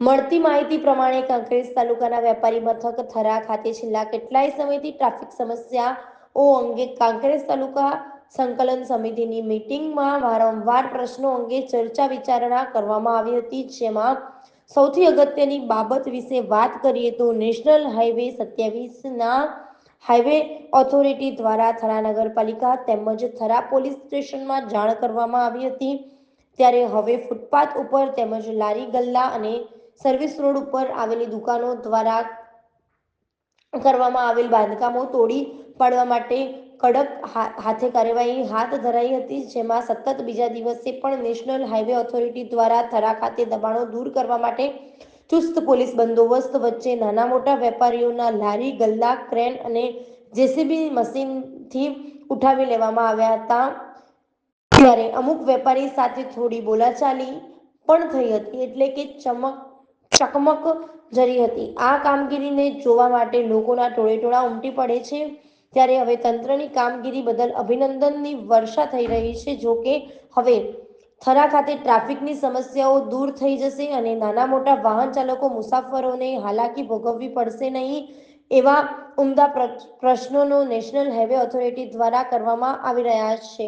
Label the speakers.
Speaker 1: મળતી માહિતી પ્રમાણે કાંકરેજ તાલુકાના વેપારી મથક થરા ખાતે છેલ્લા કેટલાય સમયથી ટ્રાફિક સમસ્યાઓ અંગે કાંકરેજ તાલુકા સંકલન સમિતિની મીટિંગમાં વારંવાર પ્રશ્નો અંગે ચર્ચા વિચારણા કરવામાં આવી હતી, જેમાં સૌથી અગત્યની બાબત વિશે વાત કરીએ તો નેશનલ હાઈવે સત્યાવીસના હાઈવે ઓથોરિટી દ્વારા થરા નગરપાલિકા તેમજ થરા પોલીસ સ્ટેશનમાં જાણ કરવામાં આવી હતી. ત્યારે હવે ફૂટપાથ ઉપર તેમજ લારી ગલ્લા અને સર્વિસ રોડ ઉપર આવેલી દુકાનો દ્વારા કરવામાં આવેલ બાંધકામો તોડી પાડવા માટે કડક હાથે કાર્યવાહી હાથ ધરાઈ હતી, જેમાં સતત બીજા દિવસે પણ નેશનલ હાઈવે ઓથોરિટી દ્વારા થરા ખાતે દબાણો દૂર કરવા માટે ચુસ્ત પોલીસ બંદોબસ્ત વચ્ચે નાના મોટા વેપારીઓના લારી, ગલ્લા, ક્રેન અને જેસીબી મશીનથી ઉઠાવી લેવામાં આવ્યા હતા. ત્યારે અમુક વેપારી સાથે થોડી બોલાચાલી પણ થઈ હતી, એટલે કે ચમક ચકમક જરી હતી. આ કામગીરીને જોવા માટે લોકોના ટોળેટોળા ઉમટી પડે છે. ત્યારે હવે તંત્રની કામગીરી બદલ અભિનંદનની વર્ષા થઈ રહી છે. જોકે હવે થરા ખાતે ટ્રાફિકની સમસ્યાઓ દૂર થઈ જશે અને નાના મોટા વાહન ચાલકો મુસાફરોને હાલાકી ભોગવવી પડશે નહીં એવા ઉમદા પ્રશ્નોનો નેશનલ હાઈવે ઓથોરિટી દ્વારા કરવામાં આવી રહ્યા છે.